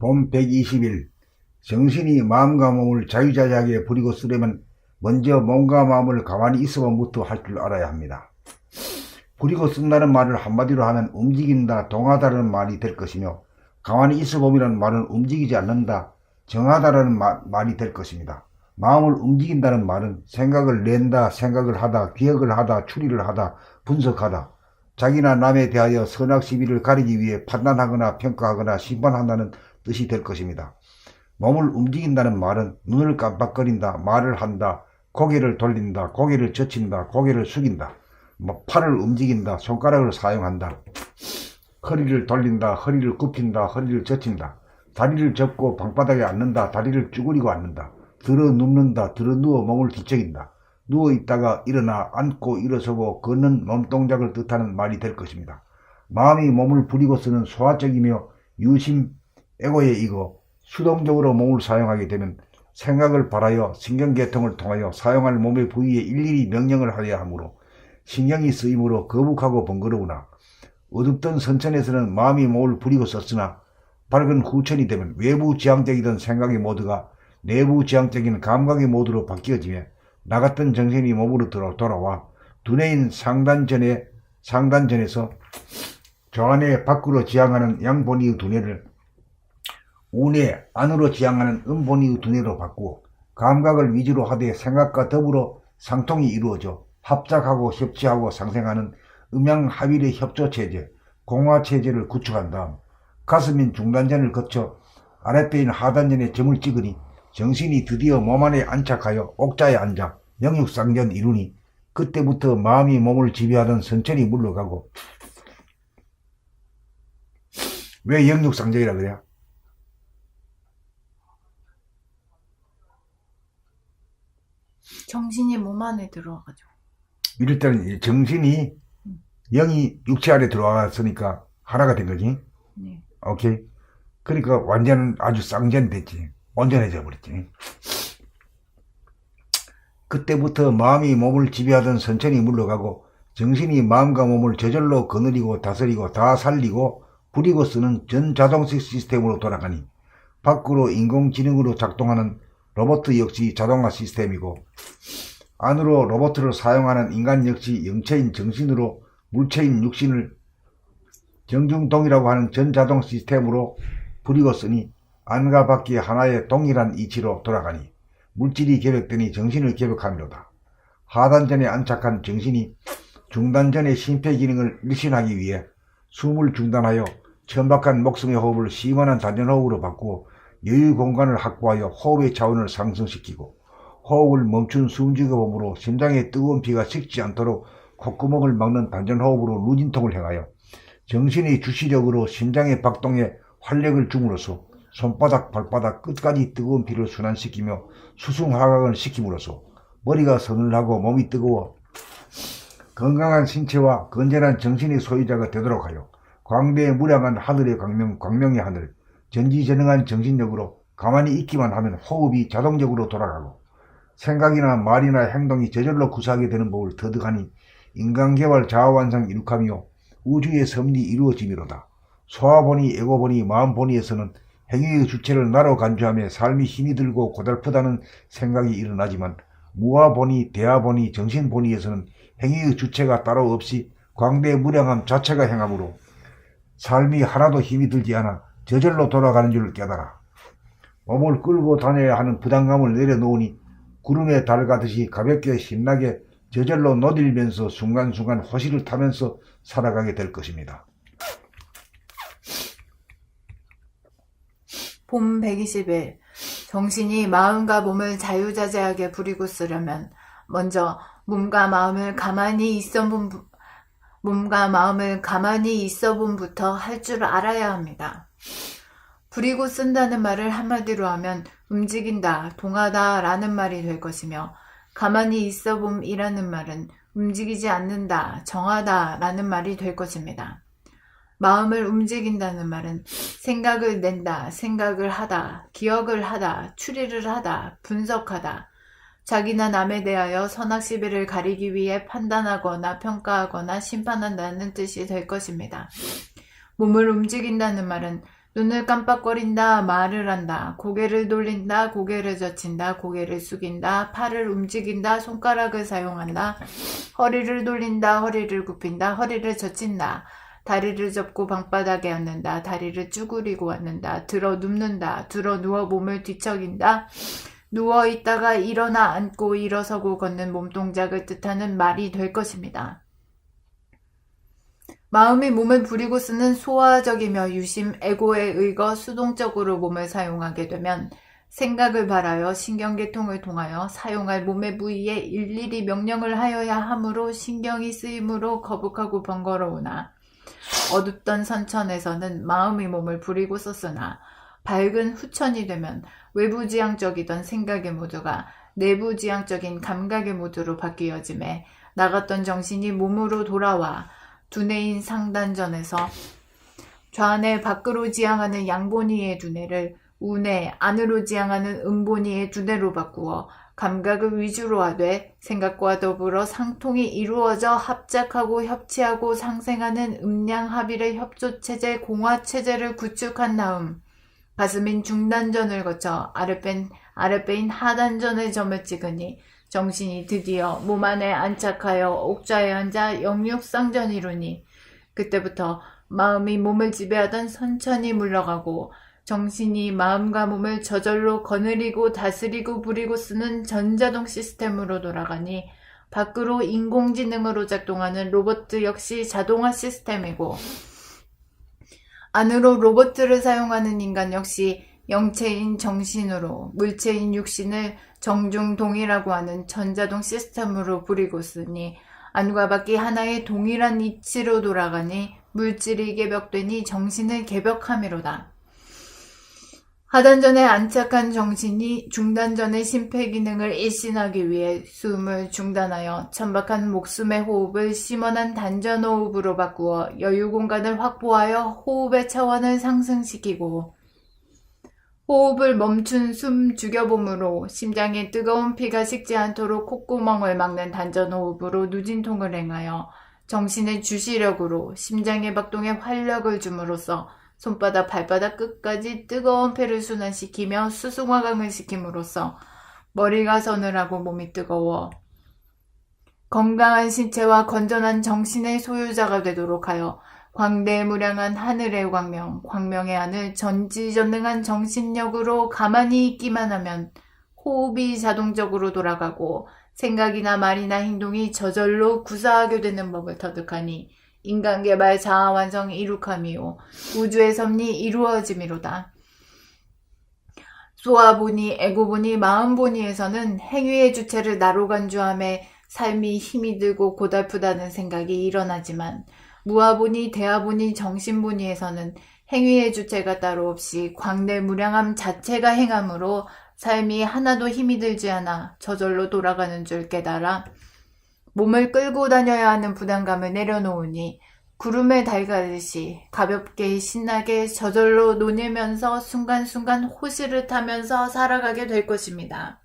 봄 120일 정신이 마음과 몸을 자유자재하게 부리고 쓰려면 먼저 몸과 마음을 가만히 있어보면부터 할 줄 알아야 합니다. 부리고 쓴다는 말을 한마디로 하면 움직인다, 동하다라는 말이 될 것이며 가만히 있어보이라는 말은 움직이지 않는다, 정하다라는 마- 말이 될 것입니다. 마음을 움직인다는 말은 생각을 낸다, 생각을 하다, 기억을 하다, 추리를 하다, 분석하다, 자기나 남에 대하여 선악 시비를 가리기 위해 판단하거나 평가하거나 심판한다는 뜻이 될 것입니다. 몸을 움직인다는 말은 눈을 깜빡거린다, 말을 한다, 고개를 돌린다, 고개를 젖힌다, 고개를 숙인다, 뭐 팔을 움직인다, 손가락을 사용한다, 허리를 돌린다, 허리를 굽힌다, 허리를 젖힌다, 다리를 접고 방바닥에 앉는다, 다리를 쭈그리고 앉는다, 들어 눕는다, 들어 누워 몸을 뒤척인다, 누워 있다가 일어나 앉고 일어서고 걷는 몸 동작을 뜻하는 말이 될 것입니다. 마음이 몸을 부리고 쓰는 소화적이며 유심 에고의 이거 수동적으로 몸을 사용하게 되면 생각을 발하여 신경계통을 통하여 사용할 몸의 부위에 일일이 명령을 하여야 하므로 신경이 쓰이므로 거북하고 번거로우나 어둡던 선천에서는 마음이 몸을 부리고 썼으나 밝은 후천이 되면 외부 지향적이던 생각의 모드가 내부 지향적인 감각의 모드로 바뀌어지며 나갔던 정신이 몸으로 돌아와 두뇌인 상단전에 상단전에서 좌뇌 밖으로 지향하는 양본이의 두뇌를 우뇌 안으로 지향하는 음본이의 두뇌로 바꾸어 감각을 위주로 하되 생각과 더불어 상통이 이루어져 합작하고 협치하고 상생하는 음양합일의 협조체제, 공화체제를 구축한 다음 가슴인 중단전을 거쳐 아랫배인 하단전에 점을 찍으니 정신이 드디어 몸 안에 안착하여 옥자에 앉아 영육상전 이루니 그때부터 마음이 몸을 지배하던 선천이 물러가고 왜 영육상전이라 그래요? 정신이 몸 안에 들어와가지고. 이럴 때는 이 정신이 영이 육체 안에 들어왔으니까 하나가 된 거지. 네. 오케이. 그러니까 완전 아주 쌍전 됐지. 온전해져 버렸지. 그때부터 마음이 몸을 지배하던 선천이 물러가고 정신이 마음과 몸을 저절로 거느리고 다스리고 다 살리고 부리고 쓰는 전자동식 시스템으로 돌아가니 밖으로 인공지능으로 작동하는 로봇 역시 자동화 시스템이고 안으로 로봇을 사용하는 인간 역시 영체인 정신으로 물체인 육신을 정중동이라고 하는 전자동 시스템으로 부리고 쓰니 안과 밖이 하나의 동일한 이치로 돌아가니 물질이 개벽되니 정신을 개벽하미로다. 하단전에 안착한 정신이 중단전의 심폐 기능을 일신하기 위해 숨을 중단하여 천박한 목숨의 호흡을 시원한 단전호흡으로 바꾸어 여유 공간을 확보하여 호흡의 차원을 상승시키고 호흡을 멈춘 숨지거범으로 심장의 뜨거운 피가 식지 않도록 콧구멍을 막는 단전호흡으로 루진통을 행하여 정신의 주시력으로 심장의 박동에 활력을 줌으로써 손바닥 발바닥 끝까지 뜨거운 피를 순환시키며 수승하강을 시킴으로써 머리가 서늘하고 몸이 뜨거워 건강한 신체와 건전한 정신의 소유자가 되도록 하여 광대의 무량한 하늘의 광명, 광명의 하늘, 전지전능한 정신력으로 가만히 있기만 하면 호흡이 자동적으로 돌아가고 생각이나 말이나 행동이 저절로 구사하게 되는 법을 터득하니 인간개발 자아완성 이룩하며 우주의 섭리 이루어지미로다. 소아보니 에고보니 마음보니에서는 행위의 주체를 나로 간주하며 삶이 힘이 들고 고달프다는 생각이 일어나지만 무아보니 대아보니 정신보니에서는 행위의 주체가 따로 없이 광대의 무량함 자체가 행함으로 삶이 하나도 힘이 들지 않아 저절로 돌아가는 줄을 깨달아 몸을 끌고 다녀야 하는 부담감을 내려놓으니 구름에 달 가듯이 가볍게 신나게 저절로 노딜면서 순간순간 호시를 타면서 살아가게 될 것입니다. 봄 120일. 정신이 마음과 몸을 자유자재하게 부리고 쓰려면 먼저 몸과 마음을 가만히 있어 본 부- 몸과 마음을 가만히 있어 본부터 할 줄 알아야 합니다. 부리고 쓴다는 말을 한마디로 하면 움직인다, 동하다 라는 말이 될 것이며 가만히 있어 봄이라는 말은 움직이지 않는다, 정하다 라는 말이 될 것입니다. 마음을 움직인다는 말은 생각을 낸다, 생각을 하다, 기억을 하다, 추리를 하다, 분석하다, 자기나 남에 대하여 선악 시비를 가리기 위해 판단하거나 평가하거나 심판한다는 뜻이 될 것입니다. 몸을 움직인다는 말은 눈을 깜빡거린다, 말을 한다, 고개를 돌린다, 고개를 젖힌다, 고개를 숙인다, 팔을 움직인다, 손가락을 사용한다, 허리를 돌린다, 허리를 굽힌다, 허리를 젖힌다, 다리를 접고 방바닥에 앉는다, 다리를 쭈그리고 앉는다, 들어 눕는다, 들어 누워 몸을 뒤척인다, 누워 있다가 일어나 앉고 일어서고 걷는 몸 동작을 뜻하는 말이 될 것입니다. 마음이 몸을 부리고 쓰는 소화적이며 유심, 에고에 의거 수동적으로 몸을 사용하게 되면 생각을 발하여 신경계통을 통하여 사용할 몸의 부위에 일일이 명령을 하여야 하므로 신경이 쓰임으로 거북하고 번거로우나 어둡던 선천에서는 마음이 몸을 부리고 썼으나 밝은 후천이 되면 외부지향적이던 생각의 모두가 내부지향적인 감각의 모두로 바뀌어짐에 나갔던 정신이 몸으로 돌아와 두뇌인 상단전에서 좌뇌 밖으로 지향하는 양본이의 두뇌를 우뇌 안으로 지향하는 음본이의 두뇌로 바꾸어 감각을 위주로 하되 생각과 더불어 상통이 이루어져 합작하고 협치하고 상생하는 음량 합일의 협조체제 공화체제를 구축한 다음 가슴인 중단전을 거쳐 아랫배인, 아랫배인 하단전의 점을 찍으니 정신이 드디어 몸 안에 안착하여 옥좌에 앉아 영육상전 이루니 그때부터 마음이 몸을 지배하던 선천이 물러가고 정신이 마음과 몸을 저절로 거느리고 다스리고 부리고 쓰는 전자동 시스템으로 돌아가니 밖으로 인공지능으로 작동하는 로봇 역시 자동화 시스템이고 안으로 로봇을 사용하는 인간 역시 영체인 정신으로 물체인 육신을 정중동이라고 하는 전자동 시스템으로 부리고 쓰니 안과 밖이 하나의 동일한 이치로 돌아가니 물질이 개벽되니 정신을 개벽함이로다. 하단전에 안착한 정신이 중단전의 심폐 기능을 일신하기 위해 숨을 중단하여 천박한 목숨의 호흡을 심원한 단전 호흡으로 바꾸어 여유 공간을 확보하여 호흡의 차원을 상승시키고 호흡을 멈춘 숨 죽여봄으로 심장에 뜨거운 피가 식지 않도록 콧구멍을 막는 단전호흡으로 누진통을 행하여 정신의 주시력으로 심장의 박동에 활력을 줌으로써 손바닥 발바닥 끝까지 뜨거운 폐를 순환시키며 수승화강을 시킴으로써 머리가 서늘하고 몸이 뜨거워 건강한 신체와 건전한 정신의 소유자가 되도록 하여 광대무량한 하늘의 광명, 광명의 하늘 전지전능한 정신력으로 가만히 있기만 하면 호흡이 자동적으로 돌아가고 생각이나 말이나 행동이 저절로 구사하게 되는 법을 터득하니 인간개발 자아완성 이룩함이요 우주의 섭리 이루어짐이로다. 소아보니, 에고보니, 마음보니에서는 행위의 주체를 나로 간주함에 삶이 힘이 들고 고달프다는 생각이 일어나지만 무아보니, 대아보니, 정신보니에서는 행위의 주체가 따로 없이 광대 무량함 자체가 행함으로 삶이 하나도 힘이 들지 않아 저절로 돌아가는 줄 깨달아 몸을 끌고 다녀야 하는 부담감을 내려놓으니 구름에 달가듯이 가볍게 신나게 저절로 논이면서 순간순간 호시를 타면서 살아가게 될 것입니다.